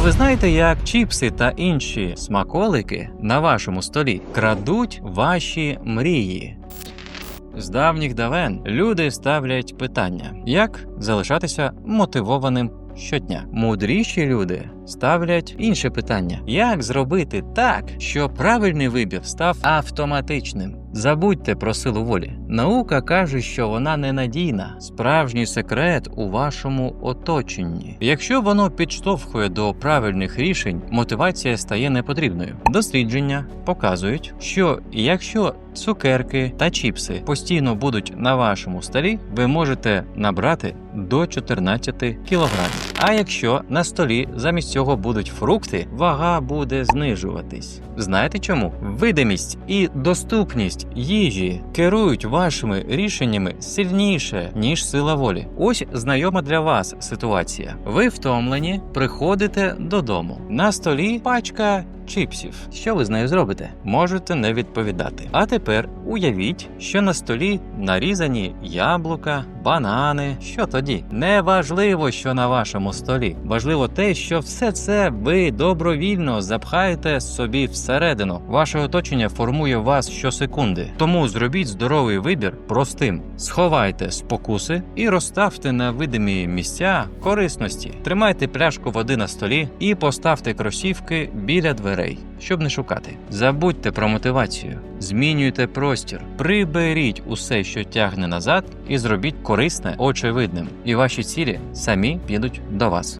А ви знаєте, як чіпси та інші смаколики на вашому столі крадуть ваші мрії? З давніх давен люди ставлять питання, як залишатися мотивованим щодня. Мудріші люди ставлять інше питання: як зробити так, щоб правильний вибір став автоматичним? Забудьте про силу волі. Наука каже, що вона ненадійна. Справжній секрет у вашому оточенні. Якщо воно підштовхує до правильних рішень, мотивація стає непотрібною. Дослідження показують, що якщо цукерки та чіпси постійно будуть на вашому столі, ви можете набрати до 14 кілограмів. А якщо на столі замість цього будуть фрукти, вага буде знижуватись. Знаєте чому? Видимість і доступність їжі керують вашими рішеннями сильніше, ніж сила волі. Ось знайома для вас ситуація. Ви втомлені, приходите додому. На столі пачка чіпсів. Що ви з нею зробите? Можете не відповідати. А тепер уявіть, що на столі нарізані яблука, банани. Що тоді? Не важливо, що на вашому столі. Важливо те, що все це ви добровільно запхаєте собі всередину. Ваше оточення формує вас щосекунди. Тому зробіть здоровий вибір простим: сховайте спокуси і розставте на видимі місця корисності. Тримайте пляшку води на столі і поставте кросівки біля дверей, щоб не шукати. Забудьте про мотивацію, змінюйте простір, приберіть усе, що тягне назад, і зробіть корисне очевидним. І ваші цілі самі підуть до вас.